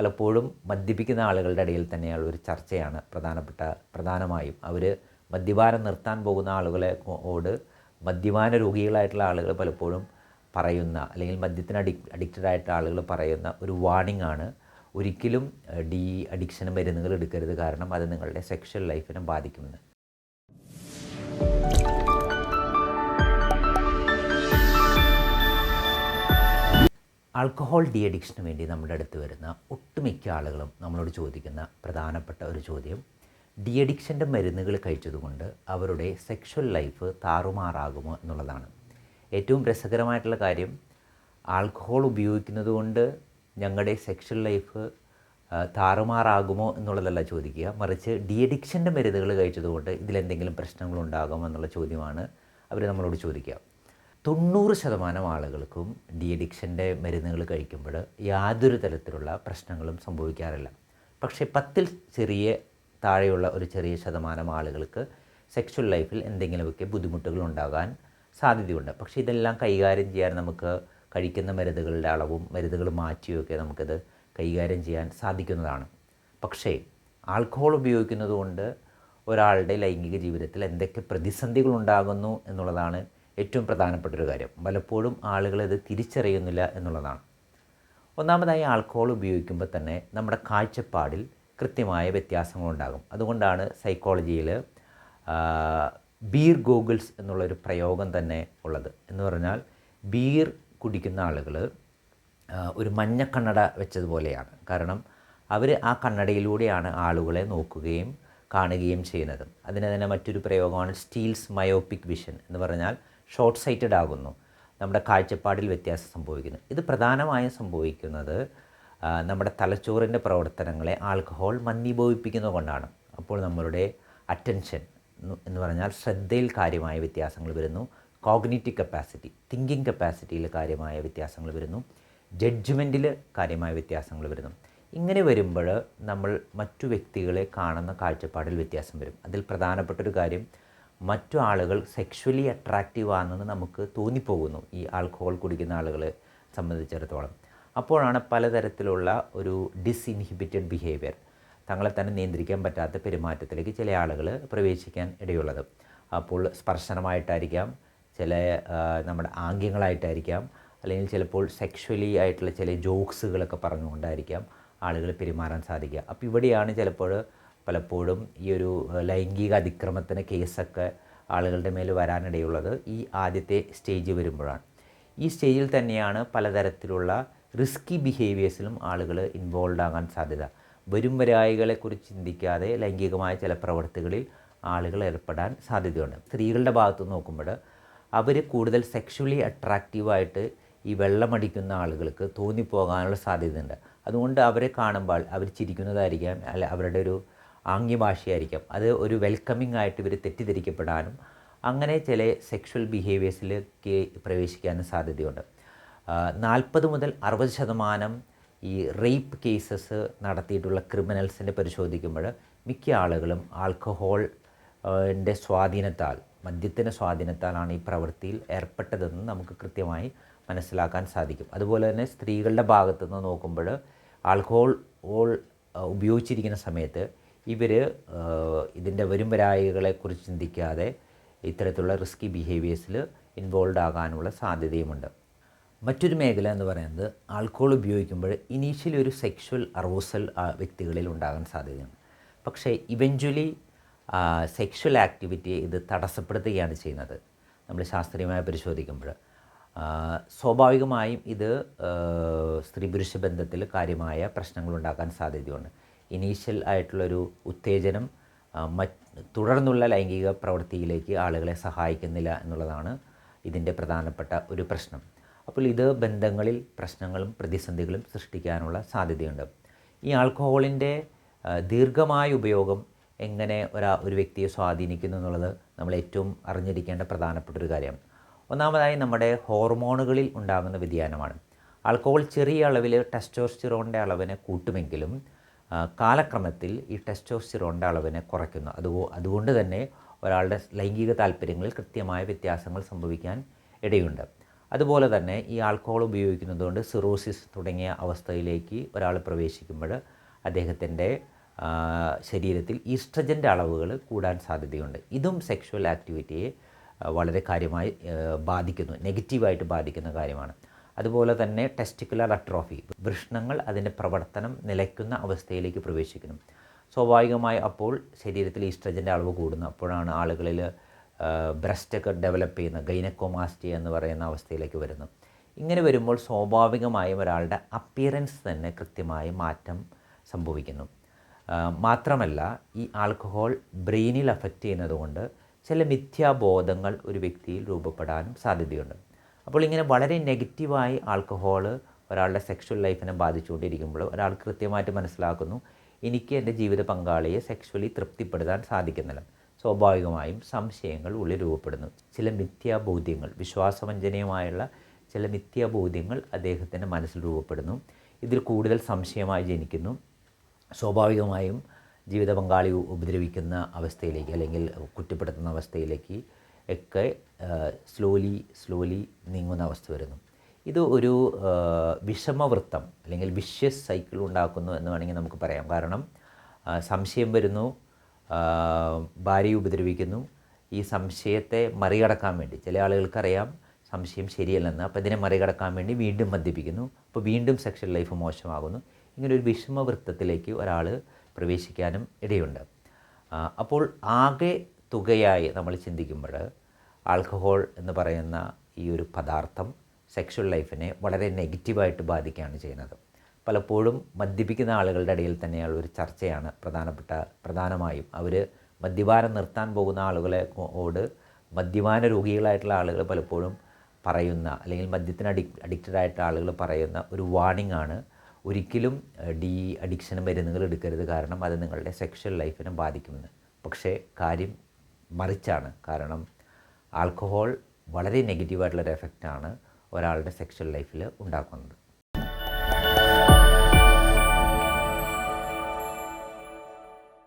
പലപ്പോഴും മദ്യപിക്കുന്ന ആളുകളുടെ ഇടയിൽ തന്നെയുള്ള ഒരു ചർച്ചയാണ് പ്രധാനപ്പെട്ട പ്രധാനമായും. അവർ മദ്യപാനം നിർത്താൻ പോകുന്ന ആളുകളെ ഓട് മദ്യപാന രോഗികളായിട്ടുള്ള ആളുകൾ പലപ്പോഴും പറയുന്ന അല്ലെങ്കിൽ മദ്യത്തിന് അഡിക് അഡിക്റ്റഡ് ആയിട്ടുള്ള ആളുകൾ പറയുന്ന ഒരു വാണിംഗ് ആണ്. ഒരിക്കലും ഡി അഡിക്ഷൻ മരുന്നുകൾ എടുക്കരുത് കാരണം അത് നിങ്ങളുടെ സെക്ഷൽ ലൈഫിനെ ബാധിക്കുമെന്ന്. ആൽക്കഹോൾ ഡി അഡിക്ഷന് വേണ്ടി നമ്മുടെ അടുത്ത് വരുന്ന ഒട്ടുമിക്ക ആളുകളും നമ്മളോട് ചോദിക്കുന്ന പ്രധാനപ്പെട്ട ഒരു ചോദ്യം. ഡി അഡിക്ഷന്റെ മരുന്നുകൾ കഴിച്ചതുകൊണ്ട് അവരുടെ സെക്ഷൽ ലൈഫ് താറുമാറാകുമോ എന്നുള്ളതാണ്. ഏറ്റവും രസകരമായിട്ടുള്ള കാര്യം ആൽക്കഹോൾ ഉപയോഗിക്കുന്നത് കൊണ്ട് ഞങ്ങളുടെ സെക്ഷൽ ലൈഫ് താറുമാറാകുമോ എന്നുള്ളതല്ല ചോദിക്കുക. മറിച്ച് ഡി അഡിക്ഷന്റെ മരുന്നുകൾ കഴിച്ചതുകൊണ്ട് ഇതിലെന്തെങ്കിലും പ്രശ്നങ്ങളുണ്ടാകുമോ എന്നുള്ള ചോദ്യമാണ് അവർ നമ്മളോട് ചോദിക്കുക. തൊണ്ണൂറ് ശതമാനം ആളുകൾക്കും ഡി അഡിക്ഷന്റെ മരുന്നുകൾ കഴിക്കുമ്പോൾ യാതൊരു തരത്തിലുള്ള പ്രശ്നങ്ങളും സംഭവിക്കാറില്ല. പക്ഷേ പത്തിൽ ചെറിയ താഴെയുള്ള ഒരു ചെറിയ ശതമാനം ആളുകൾക്ക് സെക്ഷൽ ലൈഫിൽ എന്തെങ്കിലുമൊക്കെ ബുദ്ധിമുട്ടുകൾ ഉണ്ടാകാൻ സാധ്യതയുണ്ട്. പക്ഷേ ഇതെല്ലാം കൈകാര്യം ചെയ്യാൻ നമുക്ക് കഴിക്കുന്ന മരുന്നുകളുടെ അളവും മരുന്നുകൾ മാറ്റിയൊക്കെ നമുക്കത് കൈകാര്യം ചെയ്യാൻ സാധിക്കുന്നതാണ്. പക്ഷേ ആൽക്കഹോൾ ഉപയോഗിക്കുന്നത് കൊണ്ട് ഒരാളുടെ ലൈംഗിക ജീവിതത്തിൽ എന്തൊക്കെ പ്രതിസന്ധികൾ ഉണ്ടാകുന്നു എന്നുള്ളതാണ് ഏറ്റവും പ്രധാനപ്പെട്ടൊരു കാര്യം. പലപ്പോഴും ആളുകൾ ഇത് തിരിച്ചറിയുന്നില്ല എന്നുള്ളതാണ്. ഒന്നാമതായി ആൾക്കോൾ ഉപയോഗിക്കുമ്പോൾ തന്നെ നമ്മുടെ കാഴ്ചപ്പാടിൽ കൃത്യമായ വ്യത്യാസങ്ങളുണ്ടാകും. അതുകൊണ്ടാണ് സൈക്കോളജിയിൽ ബീർ ഗോഗിൾസ് എന്നുള്ളൊരു പ്രയോഗം തന്നെ ഉള്ളത്. എന്ന് പറഞ്ഞാൽ ബീർ കുടിക്കുന്ന ആളുകൾ ഒരു മഞ്ഞ കണ്ണട വെച്ചതുപോലെയാണ്. കാരണം അവർ ആ കണ്ണടയിലൂടെയാണ് ആളുകളെ നോക്കുകയും കാണുകയും ചെയ്യുന്നത്. അതിന് തന്നെ മറ്റൊരു പ്രയോഗമാണ് സ്റ്റീൽസ് മയോപിക് വിഷൻ എന്ന് പറഞ്ഞാൽ ഷോർട്ട് സൈറ്റഡ് ആകുന്നു. നമ്മുടെ കാഴ്ചപ്പാടിൽ വ്യത്യാസം സംഭവിക്കുന്നു. ഇത് പ്രധാനമായും സംഭവിക്കുന്നത് നമ്മുടെ തലച്ചോറിന്റെ പ്രവർത്തനങ്ങളെ ആൽക്കഹോൾ മന്ദീഭവിപ്പിക്കുന്നത് കൊണ്ടാണ്. അപ്പോൾ നമ്മളുടെ അറ്റൻഷൻ എന്ന് പറഞ്ഞാൽ ശ്രദ്ധയിൽ കാര്യമായ വ്യത്യാസങ്ങൾ വരുന്നു. കോഗ്നേറ്റീവ് കപ്പാസിറ്റി തിങ്കിങ് കപ്പാസിറ്റിയിൽ കാര്യമായ വ്യത്യാസങ്ങൾ വരുന്നു. ജഡ്ജ്മെന്റിൽ കാര്യമായ വ്യത്യാസങ്ങൾ വരുന്നു. ഇങ്ങനെ വരുമ്പോൾ നമ്മൾ മറ്റു വ്യക്തികളെ കാണുന്ന കാഴ്ചപ്പാടിൽ വ്യത്യാസം വരും. അതിൽ പ്രധാനപ്പെട്ടൊരു കാര്യം മറ്റു ആളുകൾ സെക്ഷുവലി അട്രാക്റ്റീവ് ആണെന്ന് നമുക്ക് തോന്നിപ്പോകുന്നു ഈ ആൽക്കഹോൾ കുടിക്കുന്ന ആളുകളെ സംബന്ധിച്ചിടത്തോളം. അപ്പോഴാണ് പലതരത്തിലുള്ള ഒരു ഡിസ്ഇൻഹിബിറ്റഡ് ബിഹേവിയർ തങ്ങളെ തന്നെ നിയന്ത്രിക്കാൻ പറ്റാത്ത പെരുമാറ്റത്തിലേക്ക് ചില ആളുകൾ പ്രവേശിക്കാൻ ഇടയുള്ളത്. അപ്പോൾ സ്പർശനമായിട്ടായിരിക്കാം ചില നമ്മുടെ ആംഗ്യങ്ങളായിട്ടായിരിക്കാം അല്ലെങ്കിൽ ചിലപ്പോൾ സെക്ഷുവലി ആയിട്ടുള്ള ചില ജോക്സുകളൊക്കെ പറഞ്ഞുകൊണ്ടായിരിക്കാം ആളുകൾ പെരുമാറാൻ സാധിക്കുക. അപ്പോൾ ഇവിടെയാണ് ചിലപ്പോൾ പലപ്പോഴും ഈ ഒരു ലൈംഗിക അതിക്രമത്തിന് കേസൊക്കെ ആളുകളുടെ മേൽ വരാനിടയുള്ളത് ഈ ആദ്യത്തെ സ്റ്റേജ് വരുമ്പോഴാണ്. ഈ സ്റ്റേജിൽ തന്നെയാണ് പലതരത്തിലുള്ള റിസ്കി ബിഹേവിയേഴ്സിലും ആളുകൾ ഇൻവോൾവ് ആകാൻ സാധ്യത. വരും വരായികളെക്കുറിച്ച് ചിന്തിക്കാതെ ലൈംഗികമായ ചില പ്രവർത്തികളിൽ ആളുകൾ ഏർപ്പെടാൻ സാധ്യതയുണ്ട്. സ്ത്രീകളുടെ ഭാഗത്ത് നോക്കുമ്പോൾ അവർ കൂടുതൽ സെക്ഷുവലി അട്രാക്റ്റീവായിട്ട് ഈ വെള്ളമടിക്കുന്ന ആളുകൾക്ക് തോന്നിപ്പോകാനുള്ള സാധ്യതയുണ്ട്. അതുകൊണ്ട് അവരെ കാണുമ്പോൾ അവർ ചിരിക്കുന്നതായിരിക്കാം അല്ല അവരുടെ ഒരു ആംഗ്യഭാഷയായിരിക്കാം. അത് ഒരു വെൽക്കമിംഗ് ആയിട്ട് ഇവർ തെറ്റിദ്ധരിക്കപ്പെടാനും അങ്ങനെ ചില സെക്ഷൽ ബിഹേവിയേഴ്സിലേക്ക് പ്രവേശിക്കാനും സാധ്യതയുണ്ട്. നാൽപ്പത് മുതൽ അറുപത് ശതമാനം ഈ റേപ്പ് കേസസ് നടത്തിയിട്ടുള്ള ക്രിമിനൽസിനെ പരിശോധിക്കുമ്പോൾ മിക്ക ആളുകളും ആൽക്കഹോൾ ന്റെ സ്വാധീനത്താൽ മദ്യത്തിന്റെ സ്വാധീനത്താലാണ് ഈ പ്രവൃത്തിയിൽ ഏർപ്പെട്ടതെന്ന് നമുക്ക് കൃത്യമായി മനസ്സിലാക്കാൻ സാധിക്കും. അതുപോലെ തന്നെ സ്ത്രീകളുടെ ഭാഗത്തുനിന്ന് നോക്കുമ്പോൾ ആൽക്കഹോൾ ഉപയോഗിച്ചിരിക്കുന്ന സമയത്ത് ഇവർ ഇതിന്റെ വരുംവരായികളെക്കുറിച്ച് ചിന്തിക്കാതെ ഇത്തരത്തിലുള്ള റിസ്കി ബിഹേവിയേഴ്സിൽ ഇൻവോൾവ് ആകാനുള്ള സാധ്യതയുമുണ്ട്. മറ്റൊരു മേഖല എന്ന് പറയുന്നത് ആൾക്കോൾ ഉപയോഗിക്കുമ്പോൾ ഇനീഷ്യലി ഒരു സെക്ഷൽ അറോസൽ വ്യക്തികളിൽ ഉണ്ടാകാൻ സാധ്യതയുണ്ട്. പക്ഷേ ഇവഞ്ച്വലി സെക്ഷൽ ആക്ടിവിറ്റി ഇത് തടസ്സപ്പെടുത്തുകയാണ് ചെയ്യുന്നത്. നമ്മൾ ശാസ്ത്രീയമായി പരിശോധിക്കുമ്പോൾ സ്വാഭാവികമായും ഇത് സ്ത്രീ പുരുഷ ബന്ധത്തിൽ കാര്യമായ പ്രശ്നങ്ങൾ ഉണ്ടാക്കാൻ സാധ്യതയുണ്ട്. ഇനീഷ്യൽ ആയിട്ടുള്ളൊരു ഉത്തേജനം തുടർന്നുള്ള ലൈംഗിക പ്രവൃത്തിയിലേക്ക് ആളുകളെ സഹായിക്കുന്നില്ല എന്നുള്ളതാണ് ഇതിന്റെ പ്രധാനപ്പെട്ട ഒരു പ്രശ്നം. അപ്പോൾ ഇത് ബന്ധങ്ങളിൽ പ്രശ്നങ്ങളും പ്രതിസന്ധികളും സൃഷ്ടിക്കാനുള്ള സാധ്യതയുണ്ട്. ഈ ആൽക്കഹോളിന്റെ ദീർഘമായ ഉപയോഗം എങ്ങനെ ഒരാ ഒരു വ്യക്തിയെ സ്വാധീനിക്കുന്നു എന്നുള്ളത് നമ്മൾ ഏറ്റവും അറിഞ്ഞിരിക്കേണ്ട പ്രധാനപ്പെട്ട ഒരു കാര്യമാണ് ഒന്നാമതായി നമ്മുടെ ഹോർമോണുകളിൽ ഉണ്ടാകുന്ന വ്യതിയാനമാണ്. ആൽക്കഹോൾ ചെറിയ അളവിൽ ടെസ്റ്റോസ്റ്റിറോണിന്റെ അളവിനെ കൂട്ടുമെങ്കിലും കാലക്രമത്തിൽ ഈ ടെസ്റ്റോസ്റ്റിറോണിന്റെ അളവിനെ കുറയ്ക്കുന്നു. അത് അതുകൊണ്ട് തന്നെ ഒരാളുടെ ലൈംഗിക താല്പര്യങ്ങളിൽ കൃത്യമായ വ്യത്യാസങ്ങൾ സംഭവിക്കാൻ ഇടയുണ്ട്. അതുപോലെ തന്നെ ഈ ആൽക്കഹോൾ ഉപയോഗിക്കുന്നതുകൊണ്ട് സിറോസിസ് തുടങ്ങിയ അവസ്ഥയിലേക്ക് ഒരാൾ പ്രവേശിക്കുമ്പോൾ അദ്ദേഹത്തിന്റെ ശരീരത്തിൽ ഈസ്ട്രജന്റെ അളവുകൾ കൂടാൻ സാധ്യതയുണ്ട്. ഇതും സെക്ഷുവൽ ആക്ടിവിറ്റിയെ വളരെ കാര്യമായി ബാധിക്കുന്നു. നെഗറ്റീവായിട്ട് ബാധിക്കുന്ന കാര്യമാണ്. അതുപോലെ തന്നെ ടെസ്റ്റിക്കുലർ അട്രോഫി വൃഷ്ണങ്ങൾ അതിന്റെ പ്രവർത്തനം നിലയ്ക്കുന്ന അവസ്ഥയിലേക്ക് പ്രവേശിക്കുന്നു. സ്വാഭാവികമായി അപ്പോൾ ശരീരത്തിൽ ഈസ്ട്രജന്റെ അളവ് കൂടുന്നു. അപ്പോഴാണ് ആളുകളിൽ ബ്രസ്റ്റൊക്കെ ഡെവലപ്പ് ചെയ്യുന്ന ഗൈനക്കോമാസ്റ്റി എന്ന് പറയുന്ന അവസ്ഥയിലേക്ക് വരുന്നു. ഇങ്ങനെ വരുമ്പോൾ സ്വാഭാവികമായും ഒരാളുടെ അപ്പിയറൻസ് തന്നെ കൃത്യമായി മാറ്റം സംഭവിക്കുന്നു. മാത്രമല്ല ഈ ആൽക്കഹോൾ ബ്രെയിനിൽ അഫക്റ്റ് ചെയ്യുന്നതുകൊണ്ട് ചില മിഥ്യാബോധങ്ങൾ ഒരു വ്യക്തിയിൽ രൂപപ്പെടാനും സാധ്യതയുണ്ട്. അപ്പോൾ ഇങ്ങനെ വളരെ നെഗറ്റീവായി ആൽക്കഹോൾ ഒരാളുടെ സെക്ഷൽ ലൈഫിനെ ബാധിച്ചുകൊണ്ടിരിക്കുമ്പോൾ ഒരാൾ കൃത്യമായിട്ട് മനസ്സിലാക്കുന്നു എനിക്ക് എന്റെ ജീവിത പങ്കാളിയെ സെക്ഷലി തൃപ്തിപ്പെടുത്താൻ സാധിക്കുന്നില്ല. സ്വാഭാവികമായും സംശയങ്ങൾ ഉള്ളിൽ രൂപപ്പെടുന്നു. ചില മിഥ്യാബോധ്യങ്ങൾ വിശ്വാസവഞ്ചനീയമായുള്ള ചില മിഥ്യാബോധ്യങ്ങൾ അദ്ദേഹത്തിന്റെ മനസ്സിൽ രൂപപ്പെടുന്നു. ഇതിൽ കൂടുതൽ സംശയമായി ജനിക്കുന്നു. സ്വാഭാവികമായും ജീവിത പങ്കാളി ഉപദ്രവിക്കുന്ന അവസ്ഥയിലേക്ക് അല്ലെങ്കിൽ കുറ്റപ്പെടുത്തുന്ന അവസ്ഥയിലേക്ക് ഒക്കെ സ്ലോലി സ്ലോലി നീങ്ങുന്ന അവസ്ഥ വരുന്നു. ഇത് ഒരു വിഷമവൃത്തം അല്ലെങ്കിൽ വിഷ്യസ് സൈക്കിൾ ഉണ്ടാക്കുന്നു എന്ന് വേണമെങ്കിൽ നമുക്ക് പറയാം. കാരണം സംശയം വരുന്നു ഭാര്യയെ ഉപദ്രവിക്കുന്നു. ഈ സംശയത്തെ മറികടക്കാൻ വേണ്ടി ചില ആളുകൾക്കറിയാം സംശയം ശരിയല്ലെന്ന്. അപ്പോൾ ഇതിനെ മറികടക്കാൻ വേണ്ടി വീണ്ടും മദ്യപിക്കുന്നു. അപ്പോൾ വീണ്ടും സെക്ഷൽ ലൈഫ് മോശമാകുന്നു. ഇങ്ങനെ ഒരു വിഷമവൃത്തത്തിലേക്ക് ഒരാൾ പ്രവേശിക്കാനും ഇടയുണ്ട്. അപ്പോൾ ആകെ തുകയായി നമ്മൾ ചിന്തിക്കുമ്പോൾ ആൽക്കഹോൾ എന്ന് പറയുന്ന ഈ ഒരു പദാർത്ഥം സെക്ഷൽ ലൈഫിനെ വളരെ നെഗറ്റീവായിട്ട് ബാധിക്കുകയാണ് ചെയ്യുന്നത്. പലപ്പോഴും മദ്യപിക്കുന്ന ആളുകളുടെ ഇടയിൽ തന്നെയുള്ള ഒരു ചർച്ചയാണ് പ്രധാനപ്പെട്ട പ്രധാനമായും അവർ മദ്യപാനം നിർത്താൻ പോകുന്ന ആളുകളെ ഓട് മദ്യപാന രോഗികളായിട്ടുള്ള ആളുകൾ പലപ്പോഴും പറയുന്ന അല്ലെങ്കിൽ മദ്യത്തിന് അഡിക് അഡിക്റ്റഡ് ആയിട്ടുള്ള ആളുകൾ പറയുന്ന ഒരു വാണിംഗ് ആണ്. ഒരിക്കലും ഡി അഡിക്ഷൻ മരുന്നുകൾ എടുക്കരുത് കാരണം അത് നിങ്ങളുടെ സെക്ഷൽ ലൈഫിനെ ബാധിക്കുമെന്ന്. പക്ഷേ കാര്യം മറിച്ചാണ്. കാരണം ആൽക്കഹോൾ വളരെ നെഗറ്റീവായിട്ടുള്ളൊരു എഫക്റ്റാണ് ഒരാളുടെ സെക്ഷൽ ലൈഫിൽ ഉണ്ടാക്കുന്നത്.